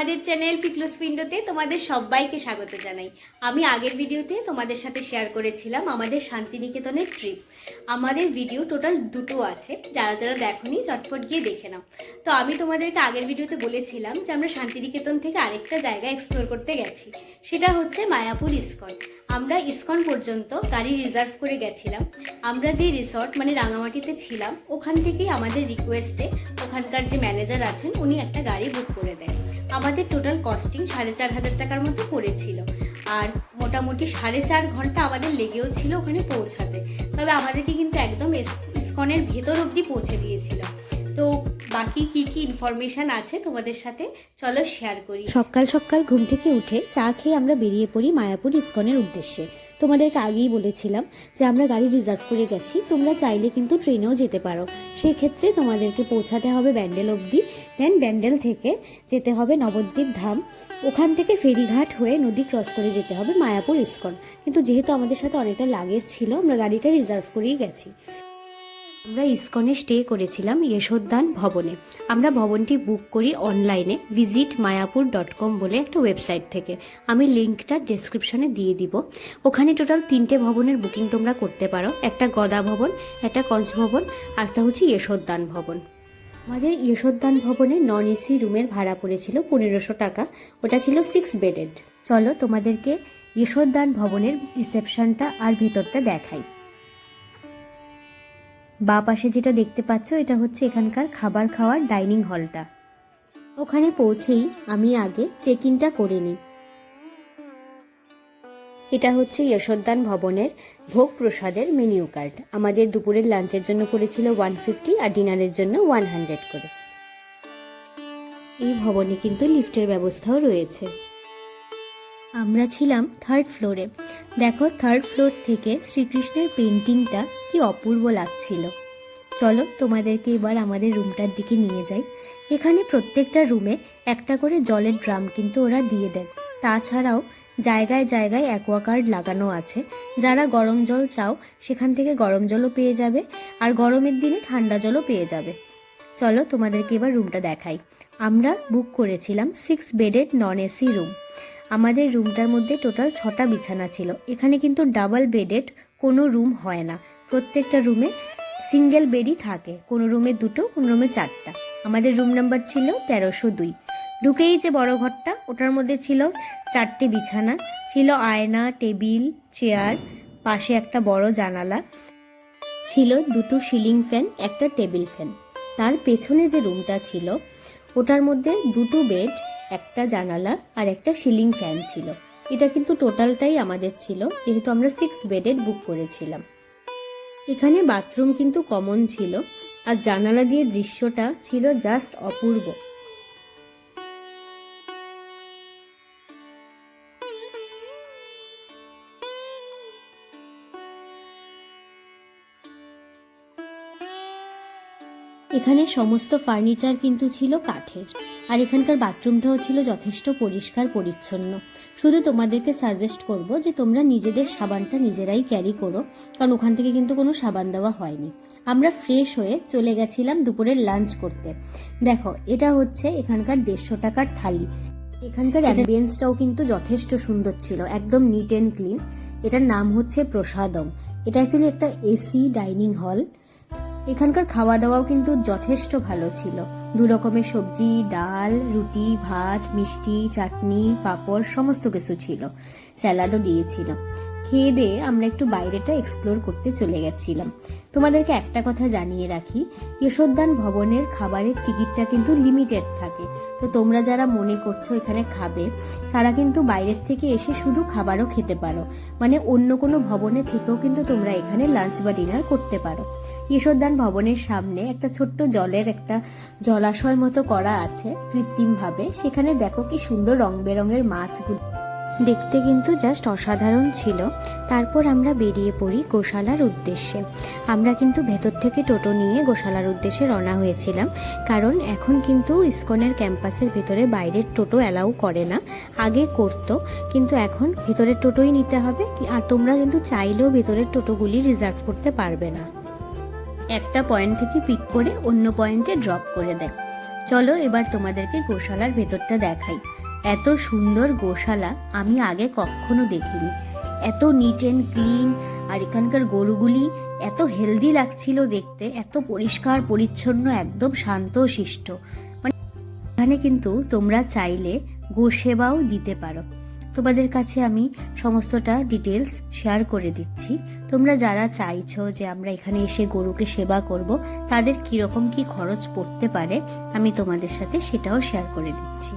আমাদের চ্যানেল পিকলুস উইন্ডোতে তোমাদের সবাইকে স্বাগত জানাই। আমি আগের ভিডিওতে তোমাদের সাথে শেয়ার করেছিলাম আমাদের শান্তিনিকেতনের ট্রিপ আমাদের ভিডিও টোটাল দুটো আছে, যারা যারা দেখোনি চটপট গিয়ে দেখে নাও। তো আমি তোমাদেরকে আগের ভিডিওতে বলেছিলাম যে আমরা শান্তিনিকেতন থেকে আরেকটা জায়গা এক্সপ্লোর করতে গেছি, সেটা হচ্ছে মায়াপুর ইস্কন। আমরা ইস্কন পর্যন্ত গাড়ি রিজার্ভ করে গেছিলাম। আমরা যে রিসর্ট মানে রাঙামাটিতে ছিলাম, ওখান থেকেই আমাদের রিকোয়েস্টে ওখানকার যে ম্যানেজার আছেন, উনি একটা গাড়ি বুক করে দেন। আমাদের টোটাল কস্টিং সাড়ে চার হাজার টাকার মতো পড়েছিল। আর মোটামুটি সাড়ে চার ঘণ্টা আমাদের লেগেও ছিল ওখানে পৌঁছাতে। তবে আমাদেরকে কিন্তু একদম ইস- ইস্কনের ভেতর অবধি পৌঁছে দিয়েছিল। তো বাকি কি কি ইনফরমেশন আছে তোমাদের সাথে, চলো শেয়ার করি। সকাল সকাল ঘুম থেকে উঠে চা খেয়ে আমরা বেরিয়ে পড়ি মায়াপুর ইস্কনের উদ্দেশ্যে। তোমাদেরকে আগেই বলেছিলাম যে আমরা গাড়ি রিজার্ভ করে গেছি, তোমরা চাইলে কিন্তু ট্রেনেও যেতে পারো। সেই ক্ষেত্রে তোমাদেরকে পৌঁছাতে হবে ব্যান্ডেল অবধি। দেন ব্যান্ডেল থেকে যেতে হবে নবদ্বীপ ধাম। ওখান থেকে ফেরিঘাট হয়ে নদী ক্রস করে যেতে হবে মায়াপুর ইস্কন। কিন্তু যেহেতু আমাদের সাথে অনেকটা লাগেজ ছিল, আমরা গাড়িটা রিজার্ভ করেই গেছি। আমরা ইস্কনে স্টে করেছিলাম যশোদ্যান ভবনে। আমরা ভবনটি বুক করি অনলাইনে ভিজিট মায়াপুর ডট কম বলে একটা ওয়েবসাইট থেকে। আমি লিঙ্কটা ডেসক্রিপশনে দিয়ে দিব। ওখানে টোটাল তিনটে ভবনের বুকিং তোমরা করতে পারো। একটা গদা ভবন, একটা কঞ্চ ভবন একটা হচ্ছে যশোদ্যান ভবন। আমাদের যশোদ্যান ভবনে নন এসি রুমের ভাড়া পড়েছিল পনেরোশো টাকা। ওটা ছিল সিক্স বেডেড চলো তোমাদেরকে যশোদ্যান ভবনের রিসেপশনটা আর ভেতরটা দেখাই। বা পাশে যেটা দেখতে পাচ্ছ, এটা হচ্ছে এখানকার খাবার খাওয়ার ডাইনিং হলটা ওখানে পৌঁছেই আমি আগে চেক ইনটা করে নিই। এটা হচ্ছে যশোদ্যান ভবনের ভোগ প্রসাদের মেনিউ কার্ড আমাদের দুপুরের লাঞ্চের জন্য করেছিল ওয়ান ফিফটি আর ডিনারের জন্য ওয়ান হান্ড্রেড করে। এই ভবনে কিন্তু লিফটের ব্যবস্থাও রয়েছে। আমরা ছিলাম থার্ড ফ্লোরে দেখো থার্ড ফ্লোর থেকে শ্রীকৃষ্ণের পেন্টিংটা কি অপূর্ব লাগছিল। চলো তোমাদেরকে এবার আমাদের রুমটার দিকে নিয়ে যাই। এখানে প্রত্যেকটা রুমে একটা করে জলের ড্রাম কিন্তু ওরা দিয়ে দেয়। তাছাড়াও জায়গায় জায়গায় অ্যাকোয়াগার্ড লাগানো আছে। যারা গরম জল চাও, সেখান থেকে গরম জলও পেয়ে যাবে আর গরমের দিনে ঠান্ডা জলও পেয়ে যাবে। চলো তোমাদেরকে এবার রুমটা দেখাই। আমরা বুক করেছিলাম six bedded non AC room আমাদের রুমটার মধ্যে টোটাল ছটা বিছানা ছিল। এখানে কিন্তু ডাবল বেডেড কোনো রুম হয় না। প্রত্যেকটা রুমে সিঙ্গেল বেডই থাকে। কোনো রুমে দুটো, কোনো রুমে চারটা। আমাদের রুম নাম্বার ছিল তেরোশো দুই। ঢুকেই যে বড় ঘরটা, ওটার মধ্যে ছিল চারটে বিছানা, ছিল আয়না, টেবিল, চেয়ার, পাশে একটা বড় জানালা, ছিল দুটো সিলিং ফ্যান, একটা টেবিল ফ্যান। তার পেছনে যে রুমটা ছিল, ওটার মধ্যে দুটো বেড, একটা জানালা আর একটা সিলিং ফ্যান ছিল। এটা কিন্তু টোটালটাই আমাদের ছিল, যেহেতু আমরা সিক্স বেডেড বুক করেছিলাম। এখানে বাথরুম কিন্তু কমন ছিল, আর জানালা দিয়ে দৃশ্যটা ছিল জাস্ট অপূর্ব। এখানে সমস্ত ফার্নিচার কিন্তু ছিল কাঠের আর এখানকার বাথরুমটাও ছিল যথেষ্ট পরিষ্কার পরিচ্ছন্ন। শুধু তোমাদেরকে সাজেস্ট করব যে তোমরা নিজেদের সাবানটা নিজেরাই ক্যারি করো কারণ ওখান থেকে কিন্তু কোনো সাবান দেওয়া হয়নি। আমরা ফ্রেশ হয়ে চলে গেছিলাম দুপুরের লাঞ্চ করতে। দেখো এটা হচ্ছে এখানকার দেড়শো টাকার থালি। এখানকার অ্যাম্বিয়েন্সটাও কিন্তু যথেষ্ট সুন্দর ছিল একদম নিট অ্যান্ড ক্লিন এটার নাম হচ্ছে প্রসাদম। এটা অ্যাকচুয়ালি একটা এসি ডাইনিং হল এখানকার খাওয়া দাওয়াও কিন্তু যথেষ্ট ভালো ছিল। দু রকমের সবজি, ডাল, রুটি, ভাত, মিষ্টি, চাটনি, পাঁপড়, সমস্ত কিছু ছিল। স্যালাডও দিয়েছিল খেয়ে দিয়ে আমরা একটু বাইরেটা এক্সপ্লোর করতে চলে গেছিলাম। তোমাদেরকে একটা কথা জানিয়ে রাখি যশোদ্যান ভবনের খাবারের টিকিটটা কিন্তু লিমিটেড থাকে। তো তোমরা যারা মনে করছ এখানে খাবে, তারা কিন্তু বাইরের থেকে এসে শুধু খাবারও খেতে পারো। মানে অন্য কোনো ভবনে থেকেও কিন্তু তোমরা এখানে লাঞ্চ বা ডিনার করতে পারো। ঈশ্বরদান ভবনের সামনে একটা ছোট্ট জলের একটা জলাশয় মতো করা আছে কৃত্রিমভাবে। সেখানে দেখো কি সুন্দর রং বেরঙের মাছগুলো। দেখতে কিন্তু জাস্ট অসাধারণ ছিল। তারপর আমরা বেরিয়ে পড়ি গোশালার উদ্দেশ্যে। আমরা কিন্তু ভেতর থেকে টোটো নিয়ে গোশালার উদ্দেশ্যে রওনা হয়েছিলাম। কারণ এখন কিন্তু ইসকনের ক্যাম্পাসের ভেতরে বাইরের টোটো অ্যালাউ করে না। আগে করতো, কিন্তু এখন ভেতরের টোটোই নিতে হবে। আর তোমরা কিন্তু চাইলেও ভেতরের টোটোগুলি রিজার্ভ করতে পারবে না। একটা পয়েন্ট থেকে পিক করে অন্য পয়েন্টে ড্রপ করে দেয়। চলো এবার তোমাদেরকে গোশালার ভেতরটা দেখাই। এত সুন্দর গোশালা আমি আগে কখনো দেখিনি। এত নিট অ্যান্ড ক্লিন আর এখানকার গরুগুলি এত হেলদি লাগছিল দেখতে, এত পরিষ্কার, পরিচ্ছন্ন, একদম শান্ত, শিষ্ট। মানে এখানে কিন্তু তোমরা চাইলে গো সেবাও দিতে পারো। তোমাদের কাছে আমি সমস্তটা ডিটেলস শেয়ার করে দিচ্ছি। তোমরা যারা চাইছো যে আমরা এখানে এসে গরুকে সেবা করব, তাদের কীরকম কি খরচ পড়তে পারে, আমি তোমাদের সাথে সেটাও শেয়ার করে দিচ্ছি।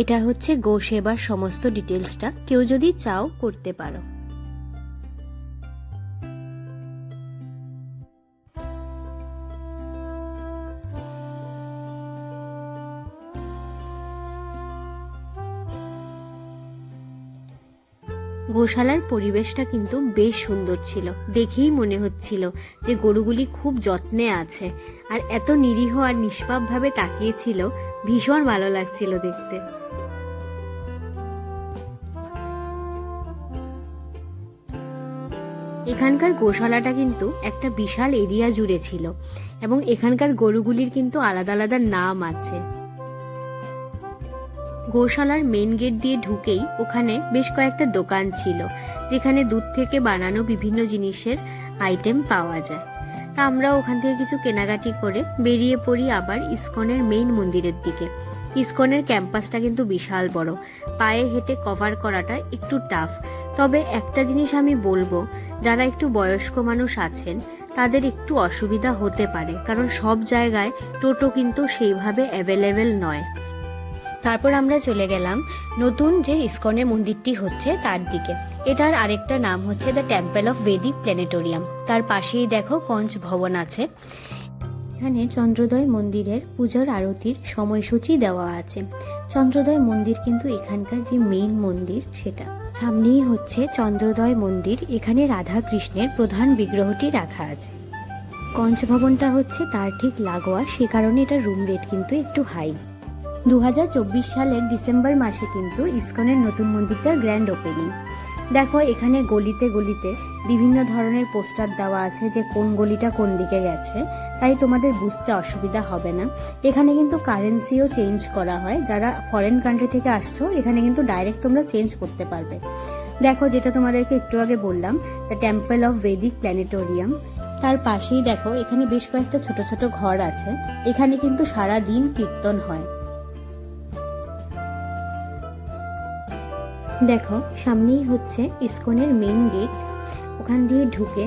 এটা হচ্ছে গো সেবার সমস্ত ডিটেলসটা কেউ যদি চাও করতে পারো। গোশালার পরিবেশটা কিন্তু বেশ সুন্দর ছিল, দেখেই মনে হচ্ছিল যে গরুগুলি খুব যত্নে আছে। আর এত নিরীহ আর নিষ্পাপভাবে তাকিয়েছিল ভীষণ ভালো লাগছিল দেখতে। এখানকার গোশালাটা কিন্তু একটা বিশাল এরিয়া জুড়ে ছিল এবং এখানকার গরুগুলির কিন্তু আলাদা আলাদা নাম আছে। গোশালার মেন গেট দিয়ে ঢুকেই ওখানে বেশ কয়েকটা দোকান ছিল, যেখানে দুধ থেকে বানানো বিভিন্ন জিনিসের আইটেম পাওয়া যায়। তা আমরা ওখান থেকে কিছু কেনাকাটি করে বেরিয়ে পড়ি আবার ইসকনের মেইন মন্দিরের দিকে। ইসকনের ক্যাম্পাসটা কিন্তু বিশাল বড়, পায়ে হেঁটে কভার করাটা একটু টাফ তবে একটা জিনিস আমি বলব, যারা একটু বয়স্ক মানুষ আছেন, তাদের একটু অসুবিধা হতে পারে, কারণ সব জায়গায় টোটো কিন্তু সেইভাবে অ্যাভেলেবেল নয়। তারপর আমরা চলে গেলাম নতুন যে ইস্কনের মন্দিরটি হচ্ছে তার দিকে। এটার আরেকটা নাম হচ্ছে the temple of Vedic planetarium তার পাশেই দেখো কঞ্চ ভবন আছে। এখানে চন্দ্রোদয় মন্দিরের পুজোর আরতির সময়সূচি দেওয়া আছে। চন্দ্রোদয় মন্দির কিন্তু এখানকার যে মেইন মন্দির সেটা। সামনেই হচ্ছে চন্দ্রোদয় মন্দির। এখানে রাধা কৃষ্ণের প্রধান বিগ্রহটি রাখা আছে। কঞ্চ ভবনটা হচ্ছে তার ঠিক লাগোয়া। সে কারণে এটা রুম রেট কিন্তু একটু হাই দু হাজার চব্বিশ সালের ডিসেম্বর মাসে কিন্তু ইসকনের নতুন মন্দিরটার গ্র্যান্ড ওপেনিং দেখো, এখানে গলিতে গলিতে বিভিন্ন ধরনের পোস্টার দেওয়া আছে যে কোন গলিটা কোন দিকে গেছে, তাই তোমাদের বুঝতে অসুবিধা হবে না। এখানে কিন্তু কারেন্সিও চেঞ্জ করা হয়। যারা ফরেন কান্ট্রি থেকে আসছো, এখানে কিন্তু ডাইরেক্ট তোমরা চেঞ্জ করতে পারবে। দেখো, যেটা তোমাদেরকে একটু আগে বললাম the temple of Vedic planetarium তার পাশেই দেখো, এখানে বেশ কয়েকটা ছোট ছোট ঘর আছে। এখানে কিন্তু সারা দিন কীর্তন হয়। দেখো, সামনেই হচ্ছে ইসকনের মেন গেট ওখান দিয়ে ঢুকে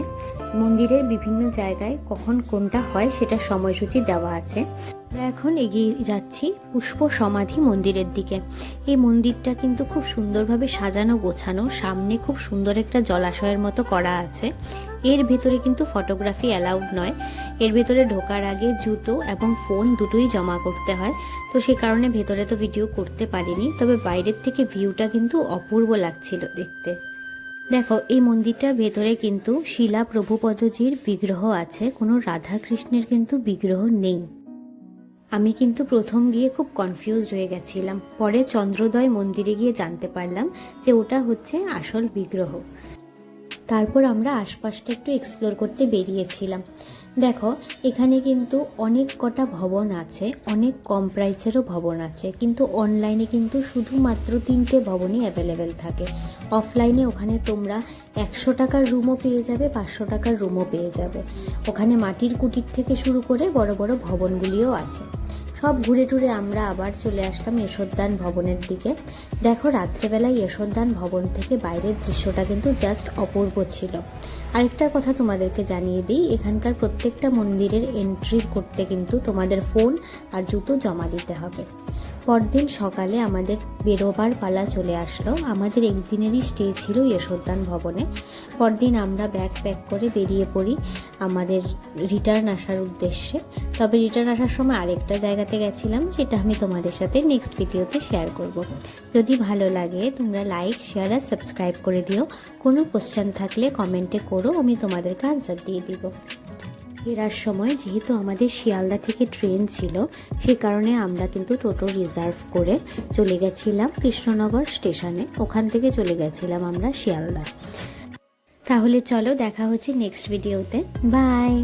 মন্দিরের বিভিন্ন জায়গায় কখন কোনটা হয় সেটা সময়সূচি দেওয়া আছে। আমরা এখন এগিয়ে যাচ্ছি পুষ্প সমাধি মন্দিরের দিকে। এই মন্দিরটা কিন্তু খুব সুন্দরভাবে সাজানো গোছানো। সামনে খুব সুন্দর একটা জলাশয়ের মতো করা আছে। এর ভেতরে কিন্তু ফটোগ্রাফি অ্যালাউড নয়। এর ভেতরে ঢোকার আগে জুতো এবং ফোন দুটোই জমা করতে হয়। তো সে কারণে ভেতরে তো ভিডিও করতে পারিনি। তবে বাইরের থেকে ভিউটা কিন্তু অপূর্ব লাগছিল দেখতে। দেখো, এই মন্দিরটার ভেতরে কিন্তু শিলা প্রভুপদজির বিগ্রহ আছে। কোনো রাধা কৃষ্ণের কিন্তু বিগ্রহ নেই। আমি কিন্তু প্রথম গিয়ে খুব কনফিউজড হয়ে গেছিলাম। পরে চন্দ্রোদয় মন্দিরে গিয়ে জানতে পারলাম যে ওটা হচ্ছে আসল বিগ্রহ। তারপর আমরা আশপাশটা একটু এক্সপ্লোর করতে বেরিয়েছিলাম। দেখো, এখানে কিন্তু অনেক কটা ভবন আছে, অনেক কম প্রাইসেরও ভবন আছে, কিন্তু অনলাইনে কিন্তু শুধুমাত্র তিনটে ভবনই অ্যাভেলেবেল থাকে। অফলাইনে ওখানে তোমরা একশো টাকার রুমও পেয়ে যাবে, পাঁচশো টাকার রুমও পেয়ে যাবে। ওখানে মাটির কুটির থেকে শুরু করে বড় বড় ভবনগুলিও আছে। সব ঘুরে টুরে আমরা আবার চলে আসলাম যশোদ্দান ভবনের দিকে। দেখো, রাত্রেবেলায় যশোদ্দান ভবন থেকে বাইরের দৃশ্যটা কিন্তু জাস্ট অপূর্ব ছিল। আরেকটা কথা তোমাদেরকে জানিয়ে দিই, এখানকার প্রত্যেকটা মন্দিরের এন্ট্রি করতে কিন্তু তোমাদের ফোন আর জুতো জমা দিতে হবে। পরদিন সকালে আমাদের বেরোবার পালা চলে আসলো। আমাদের একদিনেরই স্টে ছিল যশোদ্যান ভবনে। পরদিন আমরা ব্যাগ প্যাক করে বেরিয়ে পড়ি আমাদের রিটার্ন আসার উদ্দেশ্যে। তবে রিটার্ন আসার সময় আরেকটা জায়গাতে গেছিলাম, সেটা আমি তোমাদের সাথে নেক্সট ভিডিওতে শেয়ার করব। যদি ভালো লাগে, তোমরা লাইক শেয়ার আর সাবস্ক্রাইব করে দিও। কোনো কোশ্চেন থাকলে কমেন্টে করো, আমি তোমাদেরকে আনসার দিয়ে দিব। ফেরার সময় যেহেতু আমাদের শিয়ালদা থেকে ট্রেন ছিল, সে কারণে আমরা কিন্তু টোটো রিজার্ভ করে চলে গেছিলাম কৃষ্ণনগর স্টেশনে। ওখান থেকে চলে গেছিলাম আমরা শিয়ালদা। তাহলে চলো দেখা হচ্ছে নেক্সট ভিডিওতে। বাই!